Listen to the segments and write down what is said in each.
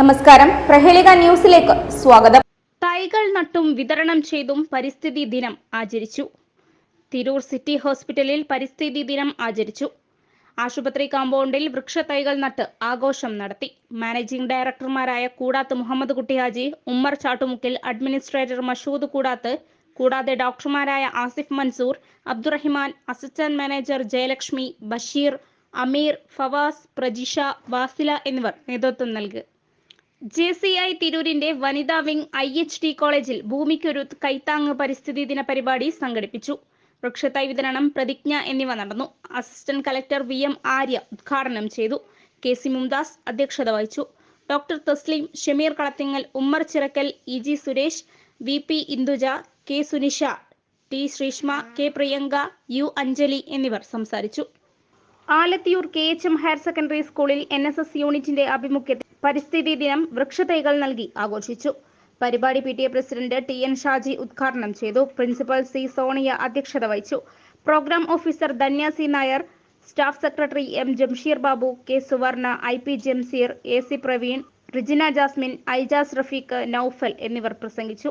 നമസ്കാരം. പ്രഹേളിക ന്യൂസിലേക്ക് സ്വാഗതം. തൈകൾ നട്ടും വിതരണം ചെയ്തും പരിസ്ഥിതി ദിനം ആചരിച്ചു. തിരൂർ സിറ്റി ഹോസ്പിറ്റലിൽ പരിസ്ഥിതി ദിനം ആചരിച്ചു. ആശുപത്രി കോമ്പൗണ്ടിൽ വൃക്ഷത്തൈകൾ നട്ട് ആഘോഷം നടത്തി. മാനേജിംഗ് ഡയറക്ടർമാരായ കൂടാത്ത് മുഹമ്മദ് കുട്ടി ഹാജി ഉമ്മർ ചാട്ടുമുക്കിൽ അഡ്മിനിസ്ട്രേറ്റർ മഷൂദ് കൂടാത്ത് കൂടാതെ ഡോക്ടർമാരായ ആസിഫ് മൻസൂർ അബ്ദുറഹിമാൻ അസിസ്റ്റന്റ് മാനേജർ ജയലക്ഷ്മി ബഷീർ അമീർ ഫവാസ് പ്രജിഷ വാസില എന്നിവർ നേതൃത്വം നൽകി. ജെ സി ഐ തിരൂരിന്റെ വനിതാ വിംഗ് ഐ എച്ച് ടി കോളേജിൽ ഭൂമിക്കൊരു കൈത്താങ് പരിസ്ഥിതി ദിന പരിപാടി സംഘടിപ്പിച്ചു. വൃക്ഷത്തൈ വിതരണം പ്രതിജ്ഞ എന്നിവ നടന്നു. Assistant collector V M Arya ഉദ്ഘാടനം ചെയ്തു. കെ സി മുംതാസ് അധ്യക്ഷത വഹിച്ചു. Doctor Thasleem Shameer Kalathingal Ummer Chirakkal E G Suresh V P Induja K Sunisha T Sreeshma K Priyanka U Anjali എന്നിവർ സംസാരിച്ചു. Alathiyur K H M higher secondary സ്കൂളിൽ N S S യൂണിറ്റിന്റെ ആഭിമുഖ്യത്തിൽ പരിസ്ഥിതി ദിനം വൃക്ഷതൈകൾ നൽകി ആഘോഷിച്ചു. പരിപാടി P T A president T N Shaji ഉദ്ഘാടനം ചെയ്തു. പ്രിൻസിപ്പൽ സി സോണിയ അധ്യക്ഷത വഹിച്ചു. Program officer Dhanya C Nair staff secretary M Jamsheer Babu K Suvarna I P Jamseer A C Praveen Rijina Jasmine Aijas Rafeeq Noufal എന്നിവർ പ്രസംഗിച്ചു.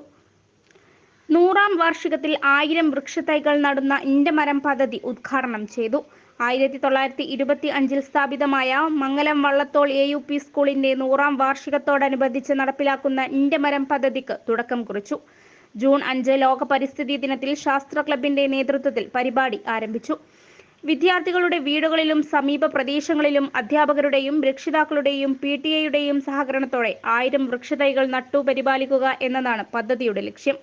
നൂറാം വാർഷികത്തിൽ ആയിരം വൃക്ഷത്തൈകൾ നടുന്ന ഇന്റെ മരം പദ്ധതി ഉദ്ഘാടനം ചെയ്തു. ആയിരത്തി തൊള്ളായിരത്തി ഇരുപത്തി അഞ്ചിൽ സ്ഥാപിതമായ Mangalam Vallathol A U P സ്കൂളിന്റെ നൂറാം വാർഷികത്തോടനുബന്ധിച്ച് നടപ്പിലാക്കുന്ന ഇന്റെ മരം പദ്ധതിക്ക് തുടക്കം കുറിച്ചു. ജൂൺ അഞ്ച് ലോക പരിസ്ഥിതി ദിനത്തിൽ ശാസ്ത്ര ക്ലബിന്റെ നേതൃത്വത്തിൽ പരിപാടി ആരംഭിച്ചു. വിദ്യാർത്ഥികളുടെ വീടുകളിലും സമീപ പ്രദേശങ്ങളിലും അധ്യാപകരുടെയും രക്ഷിതാക്കളുടെയും പി ടി എയുടെയും സഹകരണത്തോടെ ആയിരം വൃക്ഷതൈകൾ നട്ടു പരിപാലിക്കുക എന്നതാണ് പദ്ധതിയുടെ ലക്ഷ്യം.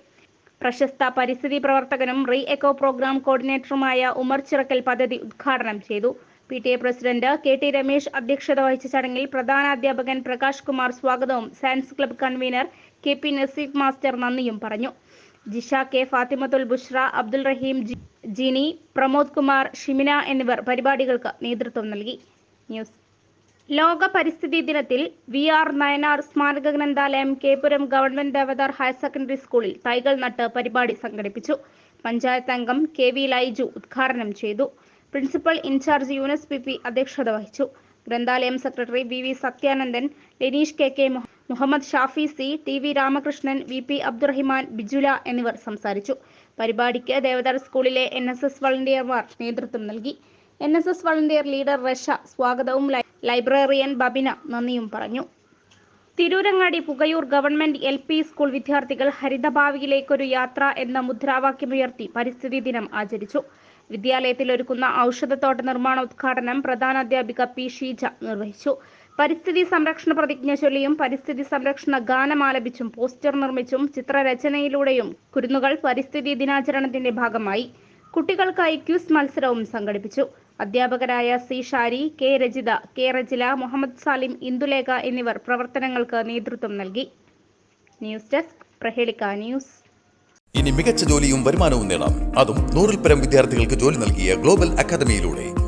പ്രശസ്ത പരിസ്ഥിതി പ്രവർത്തകനും റീ എക്കോ പ്രോഗ്രാം കോർഡിനേറ്ററുമായ ഉമർ ചിറക്കൽ പദ്ധതി ഉദ്ഘാടനം ചെയ്തു. P T A president K T Ramesh അധ്യക്ഷത വഹിച്ച ചടങ്ങിൽ പ്രധാനാധ്യാപകൻ പ്രകാശ് കുമാർ സ്വാഗതവും science club convener K P Naseef master നന്ദിയും പറഞ്ഞു. ജിഷ കെ ഫാത്തിമത്തുൽ ബുഷ്ര അബ്ദുൽ റഹീം ജിനി പ്രമോദ് കുമാർ ഷിമിന എന്നിവർ പരിപാടികൾക്ക് നേതൃത്വം നൽകി. ന്യൂസ് ലോക പരിസ്ഥിതി ദിനത്തിൽ വി ആർ നയനാർ സ്മാരക ഗ്രന്ഥാലയം Kepuram government Devadar higher secondary സ്കൂളിൽ തൈകൾ നട്ട് പരിപാടി സംഘടിപ്പിച്ചു. പഞ്ചായത്ത് അംഗം കെ വി ലൈജു ഉദ്ഘാടനം ചെയ്തു. Principal in charge Yunus P P അധ്യക്ഷത വഹിച്ചു. ഗ്രന്ഥാലയം secretary V V Sathyanandan Leneesh K K Muhammad Shafi C T V Ramakrishnan V P Abdurahiman Bijula എന്നിവർ സംസാരിച്ചു. പരിപാടിക്ക് ദേവദാർ സ്കൂളിലെ എൻ എസ് എസ് വളണ്ടിയർമാർ നേതൃത്വം നൽകി. N S S volunteer leader Rasha സ്വാഗതവും ലൈബ്രറിയൻ ബബിന നന്ദിയും പറഞ്ഞു. Tirurangadi Pukayoor government L P school വിദ്യാർത്ഥികൾ ഹരിതഭാവിയിലേക്കൊരു യാത്ര എന്ന മുദ്രാവാക്യമുയർത്തി പരിസ്ഥിതി ദിനം ആചരിച്ചു. വിദ്യാലയത്തിൽ ഒരുക്കുന്ന ഔഷധത്തോട്ട നിർമ്മാണ ഉദ്ഘാടനം പ്രധാനാധ്യാപിക പി ഷീജ നിർവഹിച്ചു. പരിസ്ഥിതി സംരക്ഷണ പ്രതിജ്ഞ ചൊല്ലിയും പരിസ്ഥിതി സംരക്ഷണ ഗാനം ആലപിച്ചും പോസ്റ്റർ നിർമ്മിച്ചും ചിത്രരചനയിലൂടെയും കുരുന്നുകൾ പരിസ്ഥിതി ദിനാചരണത്തിന്റെ ഭാഗമായി. കുട്ടികൾക്കായി ക്യൂസ് മത്സരവും സംഘടിപ്പിച്ചു. അധ്യാപകരായ C Shari K Rajitha K Rajila Muhammad Salim Indulekha എന്നിവർ പ്രവർത്തനങ്ങൾക്ക് നേതൃത്വം നൽകി. News desk Prahelika news. ഇനി മികച്ച ജോലിയും വരുമാനവും നേടാം. അതും നൂറിൽ പരം വിദ്യാർത്ഥികൾക്ക് ജോലി നൽകിയ ഗ്ലോബൽ അക്കാദമിയിലൂടെ.